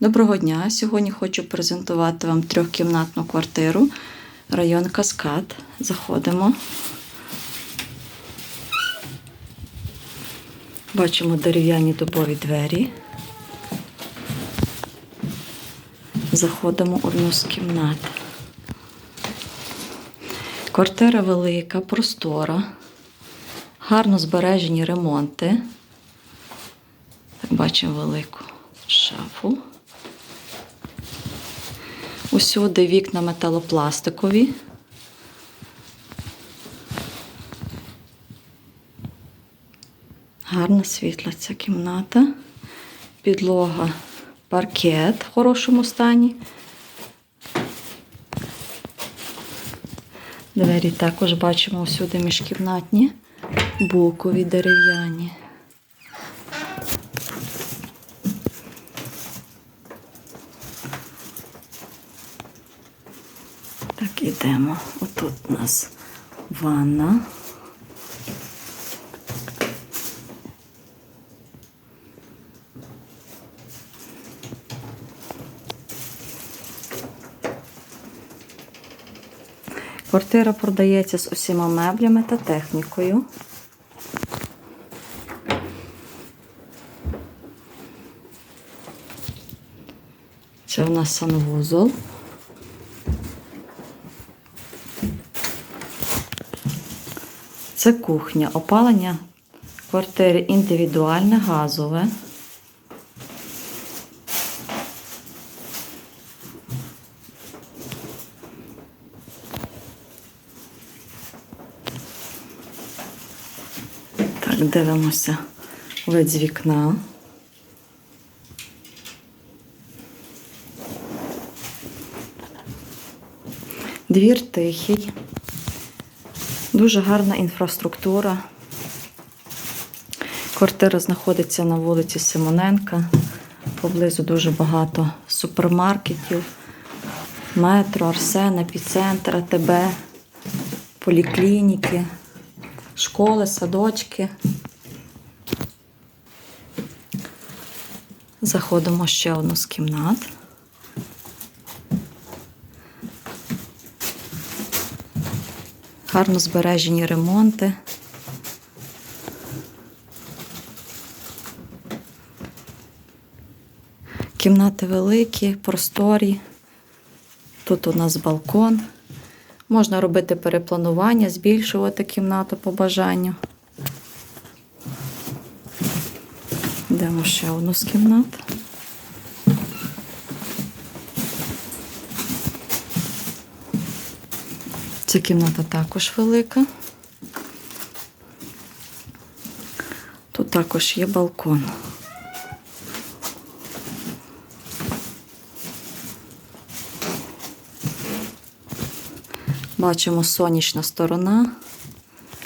Доброго дня! Сьогодні хочу презентувати вам трьохкімнатну квартиру, район Каскад. Заходимо. Бачимо дерев'яні дубові двері. Заходимо одну з кімнат. Квартира велика, простора, гарно збережені ремонти. Так, бачимо велику шафу. Усюди вікна металопластикові. Гарна світла ця кімната. Підлога паркет в хорошому стані. Двері також бачимо усюди міжкімнатні, бокові дерев'яні. Так, ідемо. Отут у нас ванна. Квартира продається з усіма меблями та технікою. Це у нас санвузол. Це кухня. Опалення квартири індивідуальне, газове. Так, дивимося вид з вікна. Двір тихий. Дуже гарна інфраструктура. Квартира знаходиться на вулиці Симоненка. Поблизу дуже багато супермаркетів, метро, Арсен, епіцентр, АТБ, поліклініки, школи, садочки. Заходимо ще одну з кімнат. Гарно збережені ремонти. Кімнати великі, просторі. Тут у нас балкон. Можна робити перепланування, збільшувати кімнату по бажанню. Йдемо ще одну з кімнат. Ця кімната також велика. Тут також є балкон. Бачимо сонячна сторона,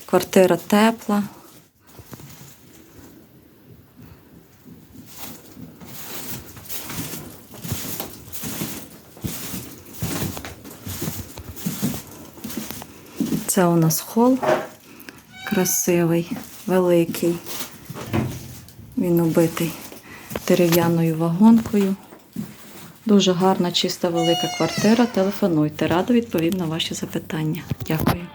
квартира тепла. Це у нас хол красивий, великий. Він убитий дерев'яною вагонкою. Дуже гарна, чиста, велика квартира. Телефонуйте. Радо відповім на ваші запитання. Дякую.